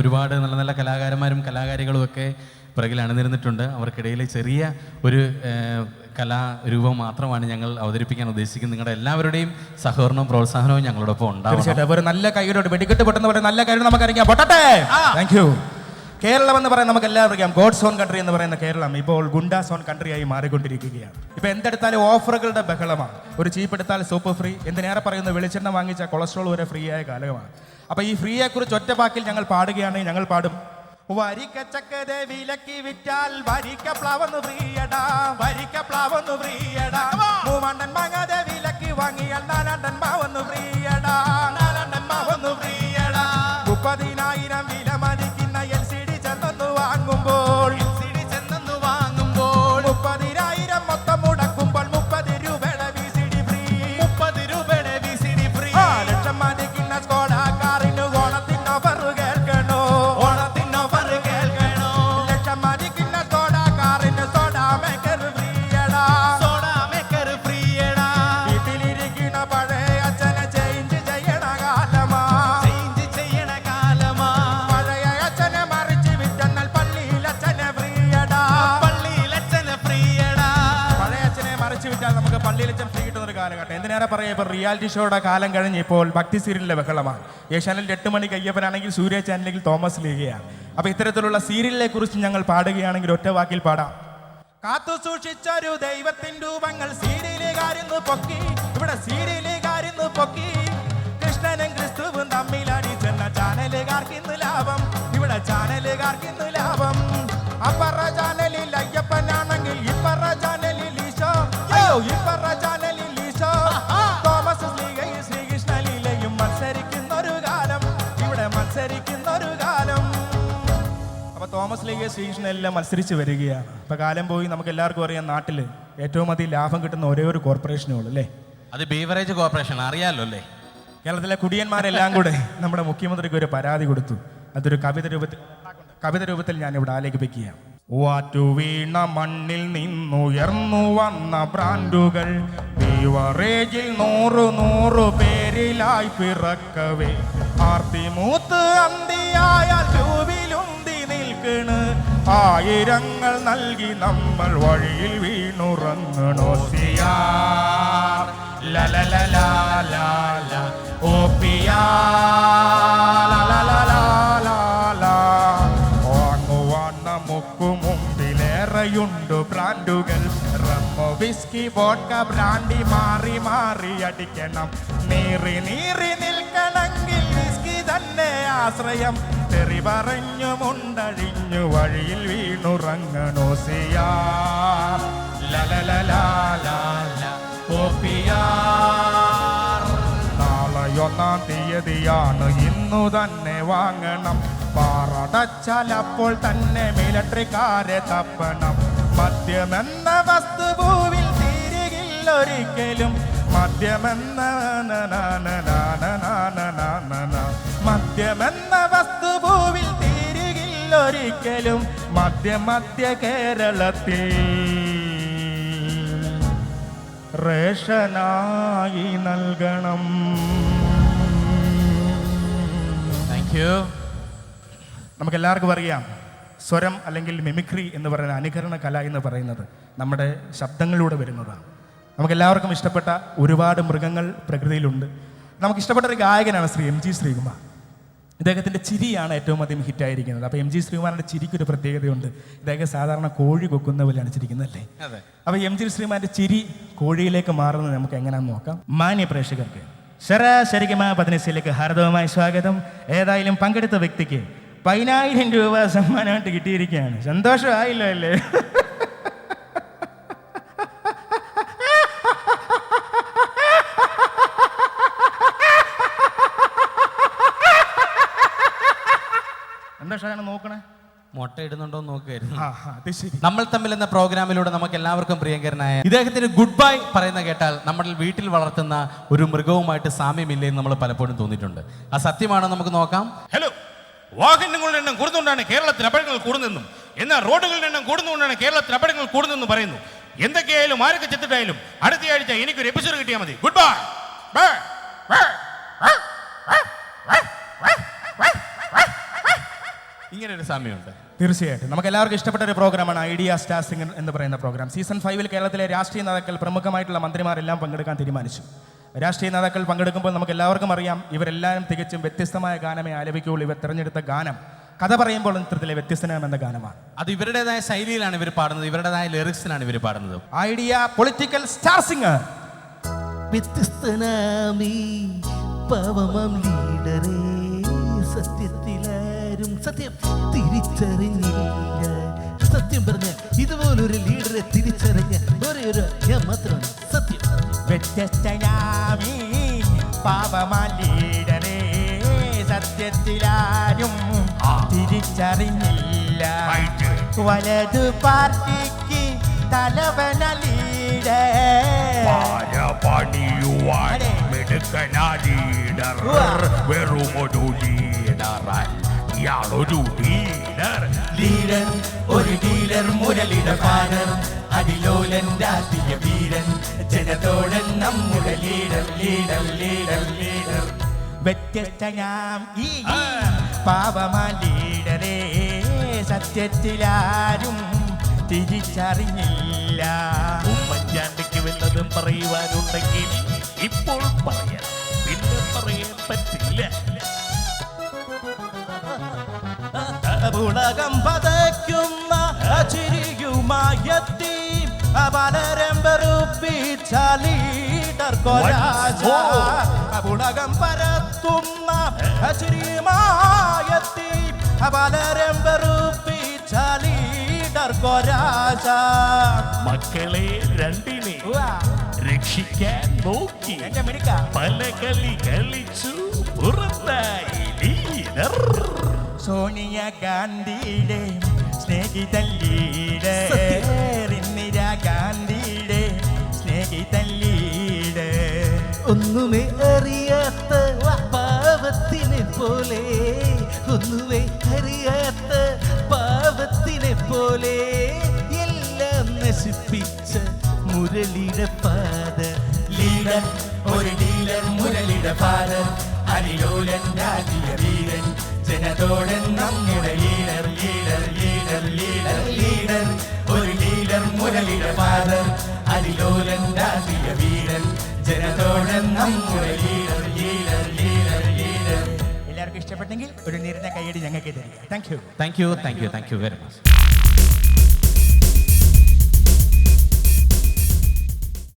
ഒരുപാട് നല്ല നല്ല കലാകാരന്മാരും കലാകാരികളും ഒക്കെ പിറകിൽ അണിനിരന്നിട്ടുണ്ട്. അവർക്കിടയിൽ ചെറിയ ഒരു കലാരൂപം മാത്രമാണ് ഞങ്ങൾ അവതരിപ്പിക്കാൻ ഉദ്ദേശിക്കുന്നത്. നിങ്ങളുടെ എല്ലാവരുടെയും സഹകരണവും പ്രോത്സാഹനവും ഞങ്ങളോടൊപ്പം ഉണ്ടാവും തീർച്ചയായിട്ടും. ഒരു നല്ല കൈയോട് വെടിക്കെട്ട് പൊട്ടുന്ന പോലെ നല്ല കാര്യം നമുക്ക് അറിയാം പൊട്ടട്ടെ! താങ്ക് യു കേരളം എന്ന് പറയാൻ നമുക്ക് എല്ലാവർക്കും അറിയാം. ഗോഡ് സോൺ കൺട്രി എന്ന് പറയുന്ന കേരളം ഇപ്പോൾ ഗുണ്ടാ ഓൺ കൺട്രി ആയി മാറിക്കൊണ്ടിരിക്കുകയാണ്. ഇപ്പൊ എന്തെടുത്താലും ഓഫറുകളുടെ ബഹളമാണ്. ഒരു ചീപ്പ് എടുത്താൽ സൂപ്പർ ഫ്രീ എന്തിനേറെ പറയുന്നു? വെളിച്ചെണ്ണ വാങ്ങിച്ച കൊളസ്ട്രോൾ വരെ ഫ്രീ ആയ കാലമാണ്. അപ്പൊ ഈ ഫ്രീയെ കുറിച്ച് ഒറ്റ വാക്കിൽ ഞങ്ങൾ പാടുകയാണെങ്കിൽ ഞങ്ങൾ പാടും. വരിക്കച്ചക്കര വിലക്കി വിറ്റാൽ വരിക്ക പ്ലാവെന്ന് ഫ്രീയടാ വരിക്ക പ്ലാവെന്ന് ഫ്രീയടാ. മൂമണ്ണൻ വാങ്ങാതെ വിലക്കി വാങ്ങിയാൽ നാലാണ്ടൻ മാവെന്ന് ഫ്രീയടാ. കാലഘട്ടം. എന്തിനേറെ പറയാം ഇപ്പോൾ റിയാലിറ്റി ഷോയുടെ കാലം കഴിഞ്ഞ് ഇപ്പോൾ ഭക്തി സീരിയലിലെ ബഹളമാണ്. ഏഷ്യാനിൽ എട്ട് മണി കയ്യപ്പനാണെങ്കിൽ സൂര്യ ചാനലിൽ തോമസ് ലീഗയാണ് അപ്പോൾ ഇത്തരത്തിലുള്ള സീരിയലിനെ കുറിച്ച് ഞങ്ങൾ പാടുകയാണെങ്കിൽ ഒറ്റ വാക്കിൽ പാടാം. കാത്തു സൂക്ഷിച്ചൊരു ദൈവത്തിൻ രൂപങ്ങൾ സീരിയലുകാരിന്ന് പൊക്കി ഇവിടെ സീരിയലുകാരിന്ന് പൊക്കി. കൃഷ്ണനും ക്രിസ്തുവും തമ്മിലടി ചെന്ന ചാനലുകാർക്കിന്ന് ലാഭം ഇവിടെ ചാനലുകാർക്കിന്ന് ലാഭം. അപ്പറ തോമസ് ലീഗ എല്ലാം മത്സരിച്ച് വരികയാണ്. ഇപ്പൊ കാലം പോയി നമുക്ക് എല്ലാവർക്കും അറിയാം നാട്ടിൽ ഏറ്റവും അധികം ലാഭം കിട്ടുന്ന ഒരേ ഒരു കോർപ്പറേഷനേ ഉള്ളൂ അല്ലേ? അത് ബീവറേജ് കോർപ്പറേഷൻ അറിയാലോ അല്ലേ? കേരളത്തിലെ കുടിയന്മാരെല്ലാം കൂടെ നമ്മുടെ മുഖ്യമന്ത്രിക്ക് ഒരു പരാതി കൊടുത്തു. അതൊരു കവിത രൂപത്തിൽ കവിത രൂപത്തിൽ ഞാൻ ഇവിടെ ആലേഖിപ്പിക്കുകയാണ്. വാറ്റു വീണ മണ്ണിൽ നിന്നുയർന്നു വന്ന ബ്രാൻഡുകൾ ബീവറേജിൽ നൂറു നൂറു പേരിലായി പിറക്കവേ. ആർത്തി മൂത്ത് അന്തിയായാൽ നിൽക്കണ് ആയിരങ്ങൾ നൽകി നമ്മൾ വഴിയിൽ വീണുറങ്ങണോ സിയാർ ലലലലാലാല, ഓ പിയാ, ലലലലാലാല. വാങ്ങുവാൻ നമുക്കു മുമ്പിലേറെയുണ്ട് ബ്രാൻഡുകൾ. റമ്മോ വിസ്കി വോഡ്ക ബ്രാൻഡി മാറി മാറി അടിക്കണം. നീറി നീറി നിൽക്കണമെങ്കിൽ വിസ്കി തന്നെ ആശ്രയം. തെറി പറഞ്ഞു മുണ്ടഴിഞ്ഞു വഴിയിൽ വീണുറങ്ങണോ നാളെയൊന്നാം തീയതിയാണ് ഇന്നു തന്നെ വാങ്ങണം പാറടച്ചാൽ അപ്പോൾ തന്നെ മിലിട്ടറിക്കാരെ തപ്പണം മദ്യമെന്ന വസ്തുഭൂവിൽ തീരുകില്ലൊരിക്കലും മദ്യമെന്ന മദ്യമെന്ന തീരുകില്ലൊരിക്കലും മധ്യ മധ്യ കേരളത്തിൽ റേഷനായി നൽകണം. താങ്ക് യു നമുക്ക് എല്ലാവർക്കും അറിയാം സ്വരം അല്ലെങ്കിൽ മിമിക്രി എന്ന് പറയുന്ന അനുകരണ കല എന്ന് പറയുന്നത് നമ്മുടെ ശബ്ദങ്ങളിലൂടെ വരുന്നതാണ്. നമുക്ക് എല്ലാവർക്കും ഇഷ്ടപ്പെട്ട ഒരുപാട് മൃഗങ്ങൾ പ്രകൃതിയിലുണ്ട്. നമുക്ക് ഇഷ്ടപ്പെട്ട ഒരു ഗായകനാണ് ശ്രീ എം ജി ശ്രീകുമാർ. ഇദ്ദേഹത്തിന്റെ ചിരിയാണ് ഏറ്റവും അധികം ഹിറ്റായിരിക്കുന്നത് അപ്പോൾ എം ജി ശ്രീമാരുടെ ചിരിക്കൊരു പ്രത്യേകതയുണ്ട്. ഇദ്ദേഹം സാധാരണ കോഴി കൊക്കുന്ന പോലെയാണ് ചിരിക്കുന്നത് അല്ലേ? അതെ. അപ്പൊ എം ജി ശ്രീമാരുടെ ചിരി കോഴിയിലേക്ക് മാറുന്നത് നമുക്ക് എങ്ങനെയാണെന്ന് നോക്കാം. മാന്യ പ്രേക്ഷകർക്ക് ശരാശരികമായ പതിനസിലേക്ക് ഹാർദവമായ സ്വാഗതം. ഏതായാലും പങ്കെടുത്ത വ്യക്തിക്ക് പതിനായിരം രൂപ സമ്മാനമായിട്ട് കിട്ടിയിരിക്കുകയാണ്. സന്തോഷമായില്ലോ അല്ലേ? ഇടുന്നുണ്ടോ എന്ന് നോക്കുകയായിരുന്നു നമ്മൾ തമ്മിൽ എന്ന പ്രോഗ്രാമിലൂടെ നമുക്ക് എല്ലാവർക്കും പ്രിയങ്കരനായ ഇദ്ദേഹത്തിന് ഗുഡ് ബൈ പറയുന്ന കേട്ടാൽ നമ്മൾ വീട്ടിൽ വളർത്തുന്ന ഒരു മൃഗവുമായിട്ട് സാമ്യമില്ലേ എന്ന് നമ്മൾ പലപ്പോഴും തോന്നിയിട്ടുണ്ട്. ആ സത്യമാണോ നമുക്ക് നോക്കാം? ഹലോ വാഹനങ്ങളുടെ എണ്ണം കൂടുന്നുകൊണ്ടാണ് കേരളത്തിൽ അപകടങ്ങൾ കൂടുന്നതെന്നും എന്നാൽ റോഡുകളുടെ എണ്ണം കൂടുന്നുകൊണ്ടാണ് കേരളത്തിൽ അപകടങ്ങൾ കൂടുന്നതെന്ന് പറയുന്നു. എന്തൊക്കെയായാലും ആരൊക്കെ ചെത്തിട്ടായാലും അടുത്തയാഴ്ച എനിക്കൊരു എപ്പിസോഡ് കിട്ടിയാൽ മതി. ഗുഡ് ബൈ ബൈ ബൈ ഇങ്ങനെ ഒരു സമയമുണ്ട്. തീർച്ചയായിട്ടും. നമുക്ക് എല്ലാവർക്കും ഇഷ്ടപ്പെട്ട ഒരു പ്രോഗ്രാമാണ് ഐഡിയ സ്റ്റാർ സിംഗർ എന്ന് പറയുന്ന പ്രോഗ്രാം. സീസൺ ഫൈവിൽ കേരളത്തിലെ രാഷ്ട്രീയ നേതാക്കൾ പ്രമുഖമായിട്ടുള്ള മന്ത്രിമാരെല്ലാം പങ്കെടുക്കാൻ തീരുമാനിച്ചു. രാഷ്ട്രീയ നേതാക്കൾ പങ്കെടുക്കുമ്പോൾ നമുക്ക് എല്ലാവർക്കും അറിയാം ഇവരെല്ലാവരും തികച്ചും വ്യത്യസ്തമായ ഗാനമേ ആലപിക്കുകയുള്ളൂ. ഇവർ തിരഞ്ഞെടുത്ത ഗാനം കഥ പറയുമ്പോൾ നൃത്തത്തിലെ വ്യത്യസ്തനാമെന്ന ഗാനമാണ്. അത് ഇവരുടേതായ ശൈലിയിലാണ് ഇവർ പാടുന്നത് ഇവരുടേതായ ലിറിക്സിലാണ് ഇവർ പാടുന്നത്. ഐഡിയ പൊളിറ്റിക്കൽ സ്റ്റാർ സിംഗർ വ്യത്യസ്തനാമീ പവമം ലീഡറേ സത്യത്തിലാരും സത്യം തിരിച്ചറിഞ്ഞില്ല. സത്യം പറഞ്ഞ ഇതുപോലൊരു ലീഡറെ തിരിച്ചറിഞ്ഞ ഒരേ ഒരു ഞാൻ മാത്രമാണ് സത്യം. വ്യത്യസ്തയാമി പാപമാലീടരേ സത്യത്തിലാരും തിരിച്ചറിഞ്ഞില്ല. വലതു പാർട്ടിക്ക് തലവന ലീഡർ പണിയുവാൻ. മിടുക്കനാ ലീഡർ. വെറുമൊരു ലീഡർ ഇയാളൊരു ഡീലർ ലീലൻ ഒരു ഡീലർ മുരളിയുടെ ഫാദർ അടിലോലൻ രാഷ്ട്രീയ വീരൻ. ജനതോടൻ നമ്മുടെ ലീഡർ ലീഡർ ലീഡർ ലീഡർ വ്യത്യസ്തയാം ഈ പാപമാ ലീഡറേ. സത്യത്തിലാരും തിരിച്ചറിഞ്ഞില്ല. ഉമ്മൻചാണ്ടിക്ക് വല്ലതും പറയുവാനുണ്ടെങ്കിൽ ഇപ്പോൾ പറയാം. ഉലകം പതയ്ക്കുന്ന ചിരിയുമായെത്തി പലരം വെറുപ്പിച്ച ലീഡർ കൊരാജ ഉലകം പരത്തുന്ന ചിരിയുമായെത്തി പലരം വെറുപ്പിച്ച ലീഡർ കൊരാജ മക്കളെ രണ്ടിനെ രക്ഷിക്കാൻ നോക്കി. പല കളി കളിച്ചു പുറത്തായി ലീഡർ സോണിയ ഗാന്ധിയുടെ സ്നേഹിതല്ലീടെ. ഇന്ദിര ഗാന്ധിയുടെ സ്നേഹിതല്ലീടെ. ഒന്നുമേ അറിയാത്ത പാവത്തിനെ പോലെ. ഒന്നുമേ അറിയാത്ത പാവത്തിനെ പോലെ. എല്ലാം നശിപ്പിച്ച മുരളിയുടെ പാത ലീഡർ ഒരു ഡീലർ മുരളിയുടെ പാത അരിലോലൻ രാജീയ വീരൻ. ജനതോടൻ നമ്മുടെ leader leader leader leader leader. ഒരു ലീഡർ മുരളിയുടെ ഫാദർ അതിലോലൻ രാജീയ വീരൻ. ജനതോടെ നമ്മുടെ ലീഡർ ലീഡർ ലീഡർ ലീഡർ. എല്ലാവർക്കും ഇഷ്ടപ്പെട്ടെങ്കിൽ ഒരു നിരന്ന കൈയടി ഞങ്ങൾക്ക് തരിക. Thank you thank you thank you thank you very much